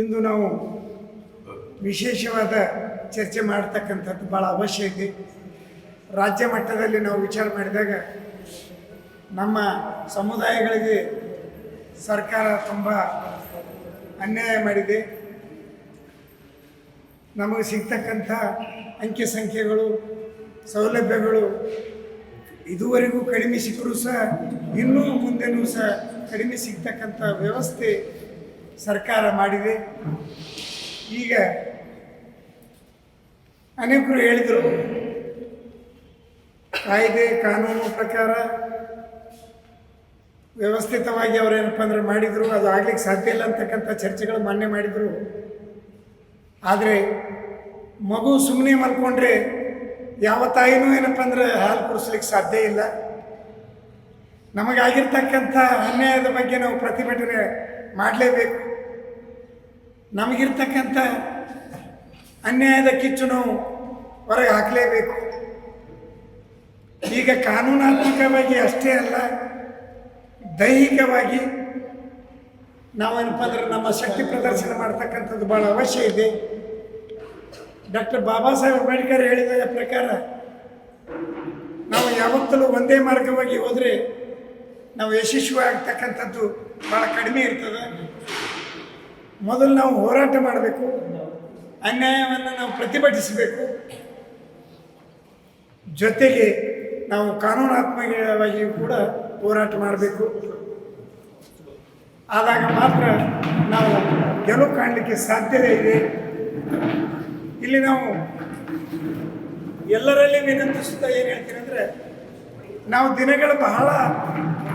ಇಂದು ನಾವು ವಿಶೇಷವಾದ ಚರ್ಚೆ ಮಾಡ್ತಕ್ಕಂಥದ್ದು ಭಾಳ ಅವಶ್ಯ ಇದೆ. ರಾಜ್ಯ ಮಟ್ಟದಲ್ಲಿ ನಾವು ವಿಚಾರ ಮಾಡಿದಾಗ ನಮ್ಮ ಸಮುದಾಯಗಳಿಗೆ ಸರ್ಕಾರ ತುಂಬ ಅನ್ಯಾಯ ಮಾಡಿದೆ. ನಮಗೆ ಸಿಗ್ತಕ್ಕಂಥ ಅಂಕಿ ಸಂಖ್ಯೆಗಳು, ಸೌಲಭ್ಯಗಳು ಇದುವರೆಗೂ ಕಡಿಮೆ ಸಿಕ್ಕರೂ ಸಹ ಇನ್ನೂ ಮುಂದೆನೂ ಸಹ ಕಡಿಮೆ ಸಿಗ್ತಕ್ಕಂಥ ವ್ಯವಸ್ಥೆ ಸರ್ಕಾರ ಮಾಡಿದೆ. ಈಗ ಅನೇಕರು ಹೇಳಿದರು, ಕಾಯ್ದೆ, ಕಾನೂನು ಪ್ರಕಾರ ವ್ಯವಸ್ಥಿತವಾಗಿ ಅವರೇನಪ್ಪ ಅಂದರೆ ಮಾಡಿದರು, ಅದು ಆಗ್ಲಿಕ್ಕೆ ಸಾಧ್ಯ ಇಲ್ಲ ಅಂತಕ್ಕಂಥ ಚರ್ಚೆಗಳು ಮಾನ್ಯ ಮಾಡಿದರು. ಆದರೆ ಮಗು ಸುಮ್ಮನೆ ಮಲ್ಕೊಂಡ್ರೆ ಯಾವ ತಾಯಿನೂ ಏನಪ್ಪ ಅಂದರೆ ಹಾಲು ಕುಡಿಸ್ಲಿಕ್ಕೆ ಸಾಧ್ಯ ಇಲ್ಲ. ನಮಗಾಗಿರ್ತಕ್ಕಂಥ ಅನ್ಯಾಯದ ಬಗ್ಗೆ ನಾವು ಪ್ರತಿಭಟನೆ ಮಾಡಲೇಬೇಕು. ನಮಗಿರ್ತಕ್ಕಂಥ ಅನ್ಯಾಯದ ಕಿಚ್ಚು ನಾವು ಹೊರಗೆ ಹಾಕಲೇಬೇಕು. ಈಗ ಕಾನೂನಾತ್ಮಕವಾಗಿ ಅಷ್ಟೇ ಅಲ್ಲ, ದೈಹಿಕವಾಗಿ ನಾವೇನಪ್ಪ ಅಂದ್ರೆ ನಮ್ಮ ಶಕ್ತಿ ಪ್ರದರ್ಶನ ಮಾಡ್ತಕ್ಕಂಥದ್ದು ಭಾಳ ಅವಶ್ಯ ಇದೆ. ಡಾಕ್ಟರ್ ಬಾಬಾ ಸಾಹೇಬ್ ಅಂಬೇಡ್ಕರ್ ಹೇಳಿದ ಪ್ರಕಾರ, ನಾವು ಯಾವತ್ತಲೂ ಒಂದೇ ಮಾರ್ಗವಾಗಿ ಹೋದರೆ ನಾವು ಯಶಸ್ವಿ ಆಗ್ತಕ್ಕಂಥದ್ದು ಭಾಳ ಕಡಿಮೆ ಇರ್ತದೆ. ಮೊದಲು ನಾವು ಹೋರಾಟ ಮಾಡಬೇಕು. ಅನ್ಯಾಯವನ್ನು ನಾವು ಪ್ರತಿಭಟಿಸಬೇಕು. ಜೊತೆಗೆ ನಾವು ಕಾನೂನಾತ್ಮಕವಾಗಿಯೂ ಕೂಡ ಹೋರಾಟ ಮಾಡಬೇಕು. ಆದಾಗ ಮಾತ್ರ ನಾವು ಗೆಲುವು ಕಾಣಲಿಕ್ಕೆ ಸಾಧ್ಯತೆ ಇದೆ. ಇಲ್ಲಿ ನಾವು ಎಲ್ಲರಲ್ಲಿ ವಿನಂತಿಸುತ್ತಾ ಏನು ಹೇಳ್ತೀನಿ ಅಂದರೆ ನಾವು ದಿನಗಳು ಬಹಳ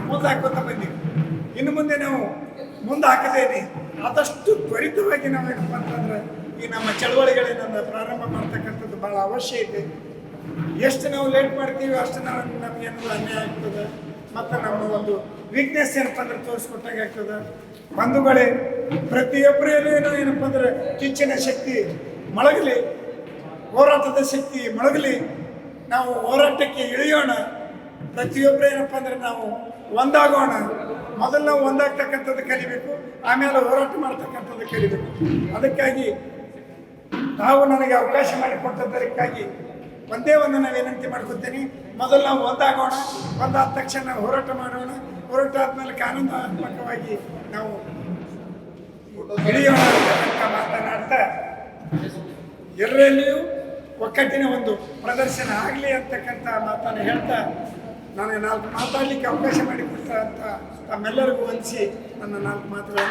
ಮುಂದೆ ಬಂದಿದ್ದೀವಿ ಬಂದೀವಿ. ಇನ್ನು ಮುಂದೆ ನಾವು ಮುಂದೆ ಹಾಕದೇನೆ ಆದಷ್ಟು ತ್ವರಿತವಾಗಿ ನಾವು ಏನಪ್ಪ ಅಂತಂದ್ರೆ ಈ ನಮ್ಮ ಚಳವಳಿಗಳೇನಂದ್ರೆ ಪ್ರಾರಂಭ ಮಾಡ್ತಕ್ಕಂಥದ್ದು ಭಾಳ ಅವಶ್ಯ ಇದೆ. ಎಷ್ಟು ನಾವು ಲೇಟ್ ಮಾಡ್ತೀವಿ ಅಷ್ಟು ನಾವು ನಮ್ಗೆ ಅನ್ಯಾಯ ಆಗ್ತದೆ. ಮತ್ತು ನಮ್ಮ ಒಂದು ವೀಕ್ನೆಸ್ ಏನಪ್ಪ ಅಂದ್ರೆ ತೋರಿಸ್ಕೊಟ್ಟಾಗ ಆಗ್ತದೆ. ಬಂಧುಗಳೇ, ಪ್ರತಿಯೊಬ್ಬರಲ್ಲೂ ಏನೋ ಏನಪ್ಪ ಅಂದ್ರೆ ಕಿಚ್ಚಿನ ಶಕ್ತಿ ಮೊಳಗಲಿ, ಹೋರಾಟದ ಶಕ್ತಿ ಮೊಳಗಲಿ, ನಾವು ಹೋರಾಟಕ್ಕೆ ಇಳಿಯೋಣ. ಪ್ರತಿಯೊಬ್ಬರು ಏನಪ್ಪ ಅಂದ್ರೆ ನಾವು ಒಂದಾಗೋಣ. ಮೊದಲು ನಾವು ಒಂದಾಗ್ತಕ್ಕಂಥದ್ದು ಕಲಿಬೇಕು, ಆಮೇಲೆ ಹೋರಾಟ ಮಾಡ್ತಕ್ಕಂಥದ್ದು ಕಲಿಬೇಕು. ಅದಕ್ಕಾಗಿ ತಾವು ನನಗೆ ಅವಕಾಶ ಮಾಡಿಕೊಟ್ಟದ್ದಕ್ಕಾಗಿ ಒಂದೇ ಒಂದು ನಾನು ವಿನಂತಿ ಮಾಡ್ಕೊತೀನಿ. ಮೊದಲು ನಾವು ಒಂದಾಗೋಣ, ಒಂದಾದ ತಕ್ಷಣ ನಾವು ಹೋರಾಟ ಮಾಡೋಣ. ಹೋರಾಟ ಆದ್ಮೇಲೆ ಕಾನೂನಾತ್ಮಕವಾಗಿ ನಾವು ಇಳಿಯೋಣ ಮಾತನಾಡ್ತಾ ಎಲ್ಲರಲ್ಲಿಯೂ ಒಕ್ಕಟ್ಟಿನ ಒಂದು ಪ್ರದರ್ಶನ ಆಗಲಿ ಅಂತಕ್ಕಂಥ ಮಾತನ್ನು ಹೇಳ್ತಾ ನನಗೆ ನಾಲ್ಕು ಮಾತಾಡಲಿಕ್ಕೆ ಅವಕಾಶ ಅಂತ ತಮ್ಮೆಲ್ಲರಿಗೂ ವಂದಿಸಿ ನನ್ನ ನಾಲ್ಕು ಮಾತುಗಳನ್ನು